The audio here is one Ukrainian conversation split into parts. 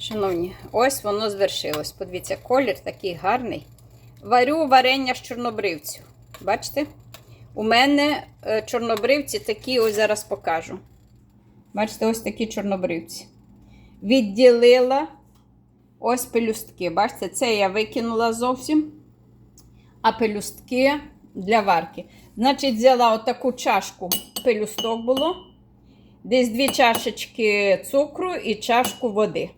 Шановні, ось воно звершилось. Подивіться, колір такий гарний. Варю варення з чорнобривцю. Бачите? У мене е, чорнобривці такі, ось зараз покажу. Бачите, ось такі чорнобривці. Відділила ось пелюстки. Бачите, це я викинула зовсім. А пелюстки для варки. Значить, взяла отаку чашку пелюсток було. Десь дві чашечки цукру і чашку води.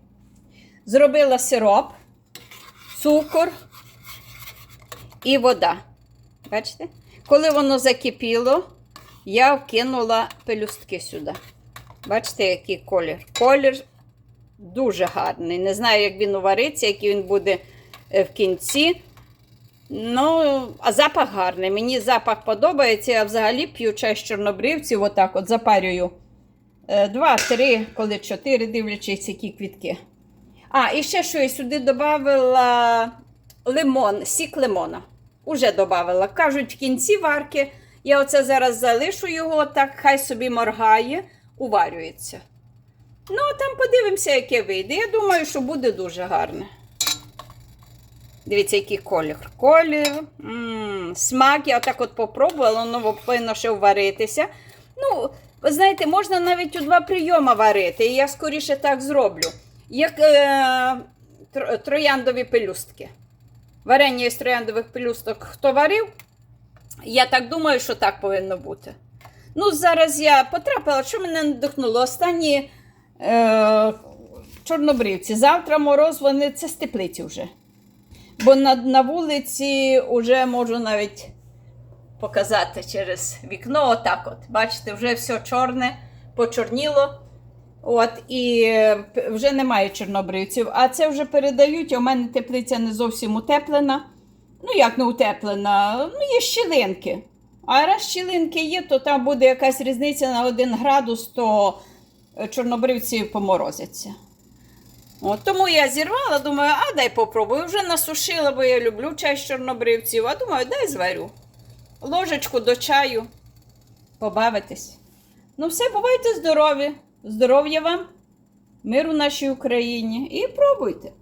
Зробила сироп, цукор і вода. Бачите? Коли воно закипіло, я вкинула пелюстки сюди. Бачите, який колір? Колір дуже гарний. Не знаю, як він увариться, який він буде е, в кінці. Ну, а запах гарний. Мені запах подобається. Я взагалі п'ю чай з чорнобривців, отак от запарюю. Е, Два, три, коли чотири, дивлячись, які квітки. А, і ще що я сюди додавала лимон, сік лимона. Уже додавала. Кажуть, в кінці варки. Я оце зараз залишу його, так хай собі моргає, уварюється. Ну, а там подивимося, яке вийде. Я думаю, що буде дуже гарне. Дивіться, який колір. Колір, м смак, я отак от попробувала, воно повинно ще варитися. Ну, ви знаєте, можна навіть у два прийоми варити. І я скоріше так зроблю. Як е, тро- трояндові пелюстки. Варення із трояндових пелюсток хто варив? Я так думаю, що так повинно бути. Ну, зараз я потрапила, що мене надихнуло. Останні е, чорнобривці. Завтра мороз, вони це з теплиці вже. Бо на, на вулиці вже можу навіть показати через вікно. Отак от. Бачите, вже все чорне, почорніло. От, і е, вже немає чорнобривців. А це вже передають. У мене теплиця не зовсім утеплена. Ну, як не утеплена? Ну, є щілинки. А раз щілинки є, то там буде якась різниця на 1 градус, то е, чорнобривці поморозяться. От, тому я зірвала, думаю, а дай попробую. Вже насушила, бо я люблю чай з чорнобривців. А думаю, дай зварю. Ложечку до чаю. Побавитись. Ну, все, бувайте здорові. Здоров'я вам, миру нашій Україні і пробуйте.